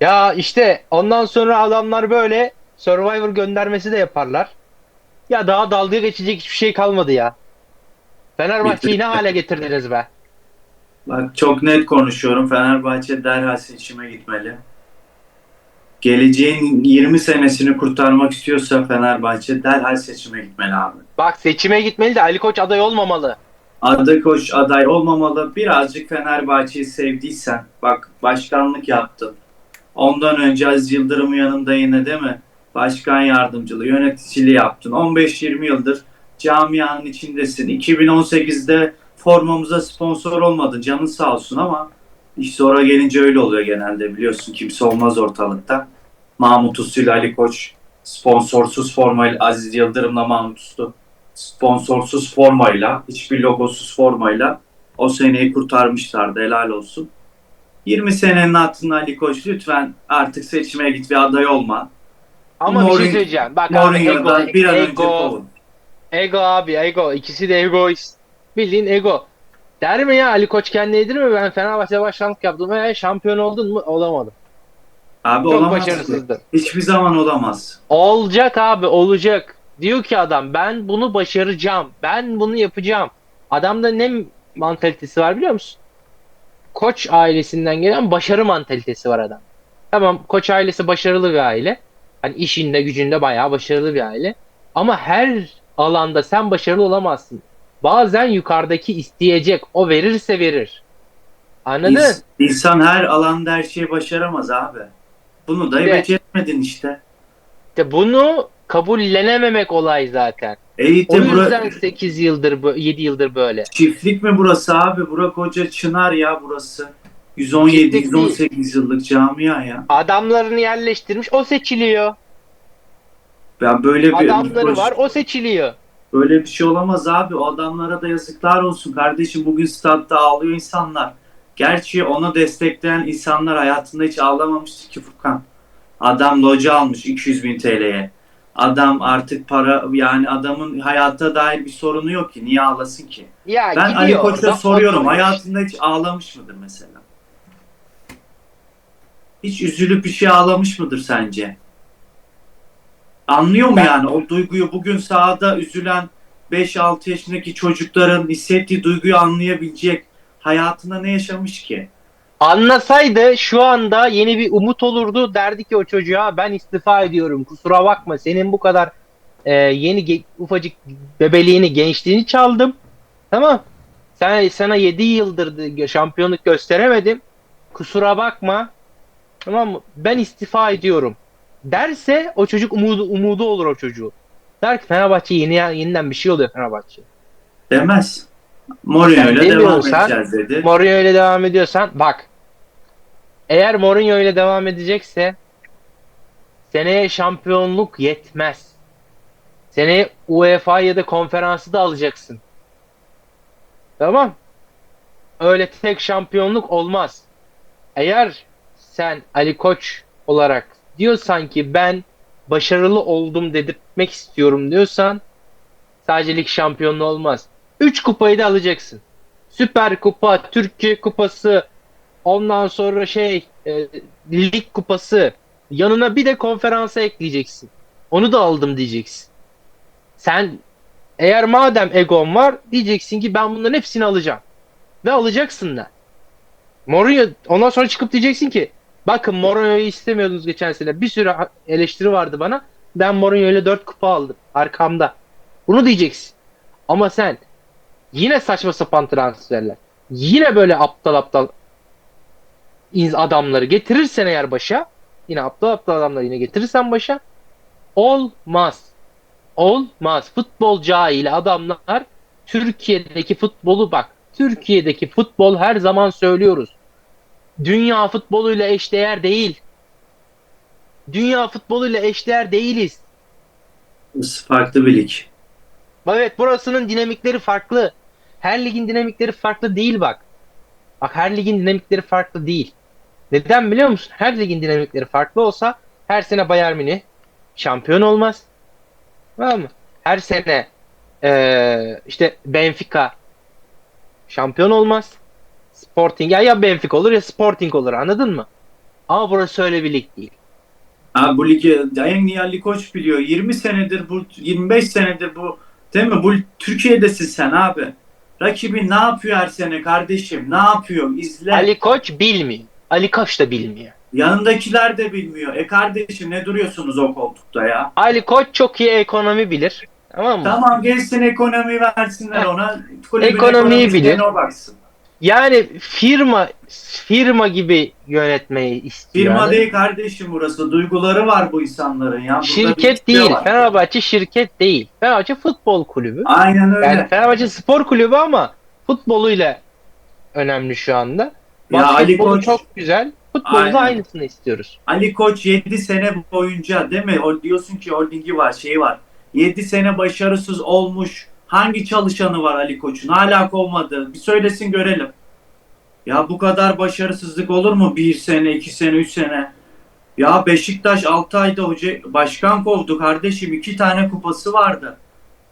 Ya işte ondan sonra adamlar böyle Survivor göndermesi de yaparlar. Ya daha dalga geçecek hiçbir şey kalmadı ya. Fenerbahçe'yi ne hale getirdiniz be? Bak çok net konuşuyorum. Fenerbahçe derhal seçime gitmeli. Geleceğin 20 senesini kurtarmak istiyorsa Fenerbahçe derhal seçime gitmeli abi. Bak seçime gitmeli de Ali Koç aday olmamalı. Aday koç aday olmamalı. Birazcık Fenerbahçe'yi sevdiysen bak başkanlık yaptın. Ondan önce Aziz Yıldırım'ın yanında yine değil mi? Başkan yardımcılığı, yöneticiliği yaptın. 15-20 yıldır camianın içindesin. 2018'de formamıza sponsor olmadın. Canın sağ olsun ama iş sonra gelince öyle oluyor genelde biliyorsun. Kimse olmaz ortalıkta. Mahmut Uslu Ali Koç sponsorsuz formayla Aziz Yıldırım'la Mahmut Uslu sponsorsuz formayla, hiçbir logosuz formayla o seneyi kurtarmışlardı. Helal olsun. 20 senenin altında Ali Koç lütfen artık seçime git ve aday olma. Ama bir şey söyleyeceğim. Bak abi ego, Mourinho'dan bir an önce ego, kovun. ego abi ego. İkisi de egoist. Bildiğin ego. Der mi ya Ali Koç kendi yedir mi? Ben Fenerbahçe başkanlık yaptım. E, şampiyon oldun mu? Olamadım. Abi Çok olamaz. başarısızdır. Hiçbir zaman olamaz. Olacak abi olacak. Diyor ki adam ben bunu başaracağım. Ben bunu yapacağım. Adamda ne mantalitesi var biliyor musun? Koç ailesinden gelen başarı mantalitesi var adam. Tamam Koç ailesi başarılı bir aile. Hani işinde gücünde bayağı başarılı bir aile. Ama her alanda sen başarılı olamazsın. Bazen yukarıdaki isteyecek. O verirse verir. Anladın? İns- İnsan her alanda her şeyi başaramaz abi. Bunu da Evet. beceremedin işte. İşte bunu kabullenememek olay zaten. E O de bura- yüzden 8 yıldır, bö- 7 yıldır böyle. çiftlik mi burası abi? Burak Hoca Çınar ya burası. 117 Çiftlik 118 yıllık camia ya. Adamlarını yerleştirmiş, o seçiliyor. Ben böyle bir Adamları var, o seçiliyor. Böyle bir şey olamaz abi. O adamlara da yazıklar olsun. Kardeşim bugün statta ağlıyor insanlar. Gerçi onu destekleyen insanlar hayatında hiç ağlamamıştı ki Furkan. Adam loca almış 200 bin TL'ye. Adam artık para yani adamın hayata dair bir sorunu yok ki. Niye ağlasın ki? Ya Ben Ali gidiyor. Koç'a orada soruyorum. oturmuş. Hayatında hiç ağlamış mıdır mesela? Hiç üzülüp bir şey ağlamış mıdır sence? Anlıyor mu Ben- yani o duyguyu bugün sahada üzülen 5-6 yaşındaki çocukların hissettiği duyguyu anlayabilecek hayatında ne yaşamış ki? Anlasaydı şu anda yeni bir umut olurdu. Derdi ki o çocuğa ben istifa ediyorum. Kusura bakma senin bu kadar e, yeni ufacık bebeliğini, gençliğini çaldım. Tamam. Sen sana 7 yıldır şampiyonluk gösteremedim. Kusura bakma. Tamam mı? Ben istifa ediyorum. Derse o çocuk umudu umudu olur o çocuğu. Der ki Fenerbahçe yeni yeniden bir şey oluyor Fenerbahçe. Demez. Mourinho ile devam edeceğiz dedi. Mourinho ile devam ediyorsan bak. Eğer Mourinho ile devam edecekse seneye şampiyonluk yetmez. Seneye UEFA ya da konferansı da alacaksın. Tamam. Öyle tek şampiyonluk olmaz. Eğer sen Ali Koç olarak diyorsan ki ben başarılı oldum dedirtmek istiyorum diyorsan sadece lig şampiyonluğu olmaz. 3 kupayı da alacaksın. Süper Kupa, Türkiye Kupası, ondan sonra şey e, Lig Kupası, yanına bir de konferansa ekleyeceksin. Onu da aldım diyeceksin. Sen eğer madem egon var diyeceksin ki ben bunların hepsini alacağım. Ve alacaksın da. Mourinho ondan sonra çıkıp diyeceksin ki bakın Mourinho'yu istemiyordunuz geçen sene. Bir sürü eleştiri vardı bana. Ben Mourinho ile 4 kupa aldım arkamda. Bunu diyeceksin. Ama sen Yine saçma sapan transferler. Yine böyle aptal aptal adamları getirirsen eğer başa yine aptal aptal adamları yine getirirsen başa olmaz. Olmaz. Futbol cahili adamlar Türkiye'deki futbolu bak. Türkiye'deki futbol her zaman söylüyoruz. Dünya futboluyla eşdeğer değil. Dünya futboluyla eşdeğer değiliz. Farklı bir lig. Evet burasının dinamikleri farklı. Her ligin dinamikleri farklı değil bak. Bak her ligin dinamikleri farklı değil. Neden biliyor musun? Her ligin dinamikleri farklı olsa her sene Bayern Münih şampiyon olmaz. Tamam mı? Her sene eee, işte Benfica şampiyon olmaz. Sporting ya, ya Benfica olur ya Sporting olur anladın mı? Ama burası öyle bir lig değil. Abi bu ligi iyi Ali Koç biliyor. 20 senedir bu 25 senedir bu değil mi? Bu Türkiye'desin sen abi. Rakibin ne yapıyor her sene kardeşim? Ne yapıyor? İzle. Ali Koç bilmiyor. Ali Koç da bilmiyor. Yanındakiler de bilmiyor. E kardeşim ne duruyorsunuz o koltukta ya? Ali Koç çok iyi ekonomi bilir. Tamam mı? Tamam gelsin ekonomi versinler ona. Kulübün Ekonomiyi ekonomisine bilir. O baksın. Yani firma firma gibi yönetmeyi istiyor. Firma yani. değil kardeşim burası. Duyguları var bu insanların ya. Burada Şirket değil. var. Fenerbahçe şirket değil. Fenerbahçe futbol kulübü. Aynen öyle. Yani Fenerbahçe spor kulübü ama futboluyla önemli şu anda. Ya Ali Koç- çok güzel. Futbolu Aynen. da aynısını istiyoruz. Ali Koç 7 sene boyunca değil mi? O diyorsun ki holdingi var, şeyi var. 7 sene başarısız olmuş. Hangi çalışanı var Ali Koç'un? Hala kovmadı. Bir söylesin görelim. Ya bu kadar başarısızlık olur mu? 1 sene, 2 sene, 3 sene. Ya Beşiktaş 6 ayda hoca başkan kovdu kardeşim. 2 tane kupası vardı.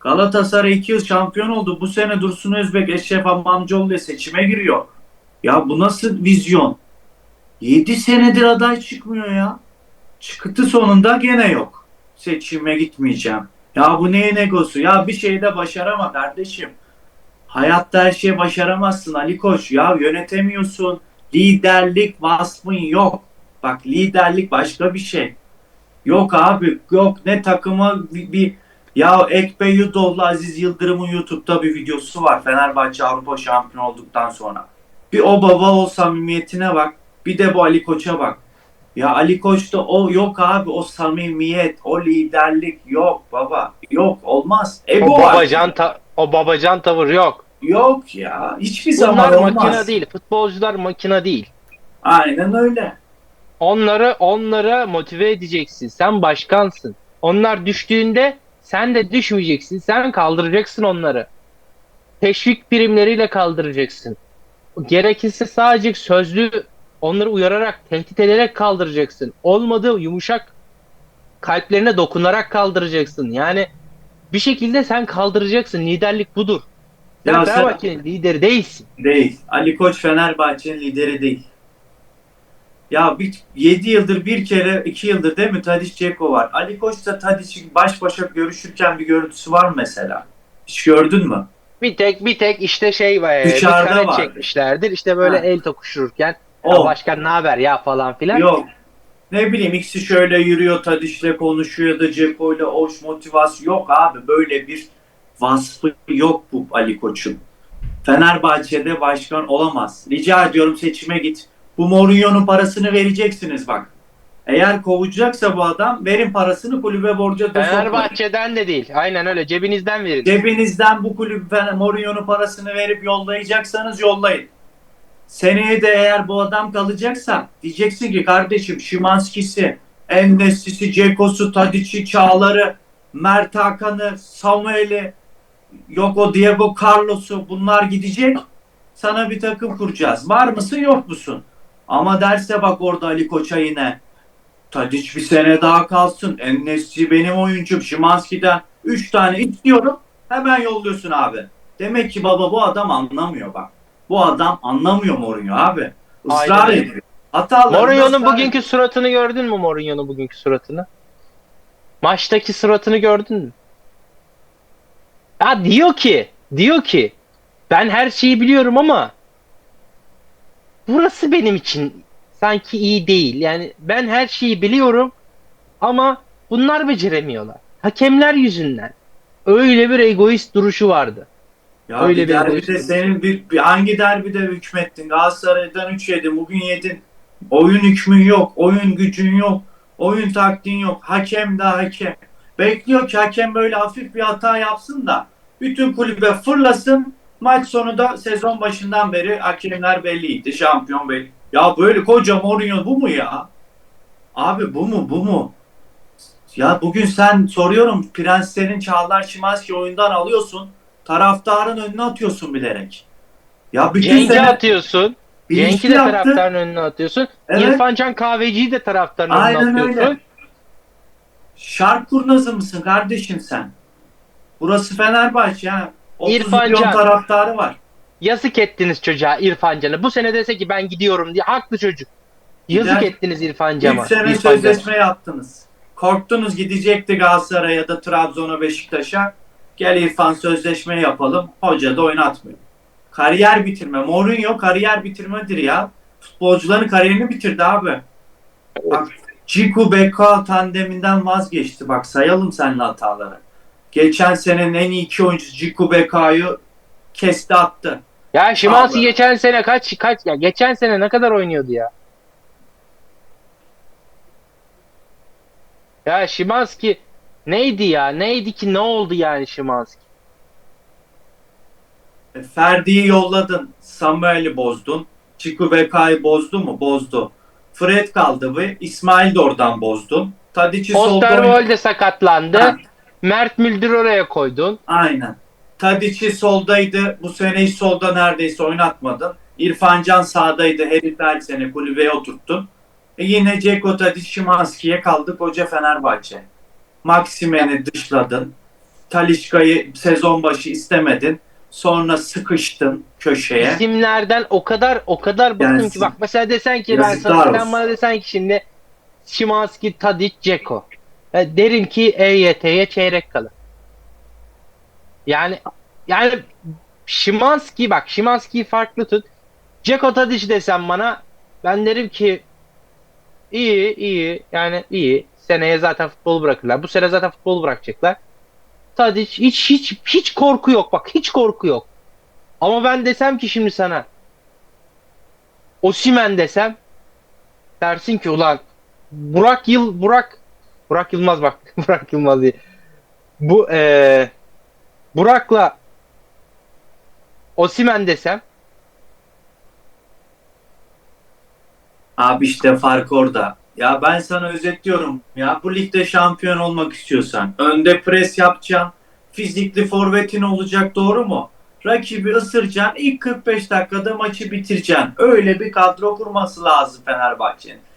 Galatasaray 2 yıl şampiyon oldu. Bu sene Dursun Özbek, Eşref Amamcıoğlu ile seçime giriyor. Ya bu nasıl vizyon? 7 senedir aday çıkmıyor ya. Çıktı sonunda gene yok. Seçime gitmeyeceğim. Ya bu neyin egosu? Ya bir şeyde başarama kardeşim. Hayatta her şeyi başaramazsın Ali Koç. Ya yönetemiyorsun. Liderlik vasfın yok. Bak liderlik başka bir şey. Yok abi yok ne takıma bir, bir ya Ekbe Yudov'la Aziz Yıldırım'ın YouTube'da bir videosu var. Fenerbahçe Avrupa şampiyon olduktan sonra. Bir o baba o samimiyetine bak. Bir de bu Ali Koç'a bak. Ya Ali Koç'ta o yok abi o samimiyet, o liderlik yok baba. Yok olmaz. Ego O babacan ta- o babacan tavır yok. Yok ya. Hiçbir Bunlar zaman olmaz. makine değil. Futbolcular makine değil. Aynen öyle. Onları onlara motive edeceksin. Sen başkansın. Onlar düştüğünde sen de düşmeyeceksin. Sen kaldıracaksın onları. Teşvik primleriyle kaldıracaksın. Gerekirse sadece sözlü onları uyararak, tehdit ederek kaldıracaksın. Olmadı yumuşak kalplerine dokunarak kaldıracaksın. Yani bir şekilde sen kaldıracaksın. Liderlik budur. Sen Ya Fenerbahçe'nin lideri değilsin. Değil. Ali Koç Fenerbahçe'nin lideri değil. Ya bir, 7 yıldır bir kere 2 yıldır değil mi Tadiç Ceko var. Ali Koç da Tadiç'in baş başa görüşürken bir görüntüsü var mı mesela? Hiç gördün mü? Bir tek bir tek işte şey var. Dışarıda bir kare var. çekmişlerdir. İşte böyle Ha. el tokuşurken O. başkan ne haber ya falan filan. Yok. Ne bileyim ikisi şöyle yürüyor Tadiç'le konuşuyor da Ceko'yla hoş motivasyon. Yok abi böyle bir vasfı yok bu Ali Koç'un. Fenerbahçe'de başkan olamaz. Rica ediyorum seçime git. Bu Mourinho'nun parasını vereceksiniz bak. Eğer kovacaksa bu adam verin parasını kulübe borca da sokmayın. Fenerbahçe'den de değil. Aynen öyle. Cebinizden verin. Cebinizden bu kulüp Fener- Mourinho'nun parasını verip yollayacaksanız yollayın. Seneye de eğer bu adam kalacaksa diyeceksin ki kardeşim Şimanski'si, Ennesisi, Ceko'su, Tadic'i, Çağlar'ı, Mert Hakan'ı, Samuel'i, yok o Diego Carlos'u bunlar gidecek. Sana bir takım kuracağız. Var mısın yok musun? Ama derse bak orada Ali Koç'a yine Tadic bir sene daha kalsın. Ennesi benim oyuncum. Şimanski'den 3 tane istiyorum. Hemen yolluyorsun abi. Demek ki baba bu adam anlamıyor bak. Bu adam anlamıyor Mourinho abi. Israr Aynen ediyor. Hatalarında Mourinho'nun ısrar bugünkü suratını gördün mü Mourinho'nun bugünkü suratını? Maçtaki suratını gördün mü? Ya diyor ki, diyor ki ben her şeyi biliyorum ama burası benim için sanki iyi değil. Yani ben her şeyi biliyorum ama bunlar beceremiyorlar. Hakemler yüzünden. Öyle bir egoist duruşu vardı. Ya Öyle bir bir derbide boyutu. senin bir, bir hangi derbide hükmettin? Galatasaray'dan 3 yedin, bugün yedin. Oyun hükmün yok, oyun gücün yok, oyun taktiğin yok. Hakem de hakem. Bekliyor ki hakem böyle hafif bir hata yapsın da bütün kulübe fırlasın. Maç sonu da sezon başından beri hakemler belliydi. Şampiyon belli. Ya böyle koca Mourinho bu mu ya? Abi bu mu bu mu? Ya bugün sen soruyorum Prenslerin Çağlar Şimanski oyundan alıyorsun. Taraftarın önüne atıyorsun bilerek. Ya bütün Cenk'i sene atıyorsun. Cenk'i de yaptı. taraftarın önüne atıyorsun. Evet. İrfan Can Kahveci'yi de taraftarın önüne Aynen atıyorsun. öyle. Şark kurnazı mısın kardeşim sen? Burası Fenerbahçe ha. 30 İrfan milyon Can. taraftarı var. Yazık ettiniz çocuğa İrfan Can'a. Bu sene dese ki ben gidiyorum diye haklı çocuk. Yazık Gider- ettiniz İrfan Can'a. 3 sene İrfan sözleşme yaptınız. Korktunuz gidecekti Galatasaray'a ya da Trabzon'a Beşiktaş'a. Gel İrfan sözleşme yapalım. Hoca da oynatmıyor. Kariyer bitirme. Mourinho kariyer bitirmedir ya. Futbolcuların kariyerini bitirdi abi. Bak Ciku Beka tandeminden vazgeçti. Bak sayalım seninle hataları. Geçen senenin en iyi iki oyuncusu Ciku Beka'yı kesti attı. Ya Şimanski geçen sene kaç kaç ya geçen sene ne kadar oynuyordu ya? Ya Şimanski neydi ya? Neydi ki ne oldu yani Şimanski? E, Ferdi'yi yolladın. Samuel'i bozdun. Ciku Beka'yı bozdu mu? Bozdu. Fred kaldı ve İsmail de oradan bozdun. Tadic'i solda Osterwolde sakatlandı. Ha. Mert Müldür oraya koydun. Aynen. Tadic'i soldaydı. Bu sene hiç solda neredeyse oynatmadın. İrfan Can sağdaydı. Herif her sene kulübeye oturttun. E yine Ceko Tadic Şimanski'ye kaldı koca Fenerbahçe. Maksimen'i dışladın. Talişka'yı sezon başı istemedin. Sonra sıkıştın köşeye. İsimlerden o kadar o kadar bıktım Yani ki bak mesela desen ki ben sana sen bana desen ki şimdi Şimanski, Tadic, Ceko. Ya derim ki EYT'ye çeyrek kalır. Yani yani Şimanski bak Şimanski'yi farklı tut. Ceko Tadic desem bana ben derim ki iyi iyi yani iyi. Seneye zaten futbolu bırakırlar. Bu sene zaten futbolu bırakacaklar. Tadic hiç hiç hiç korku yok bak hiç korku yok. Ama ben desem ki şimdi sana Osimen desem dersin ki ulan Burak Yıl Burak Burak Yılmaz bak Burak Yılmaz değil. Bu eee Burak'la Osimen desem Abi işte fark orada. Ya ben sana özetliyorum. Ya bu ligde şampiyon olmak istiyorsan önde pres yapacaksın. Fizikli forvetin olacak doğru mu? Rakibi ısıracaksın. ilk 45 dakikada maçı bitireceksin. Öyle bir kadro kurması lazım Fenerbahçe'nin.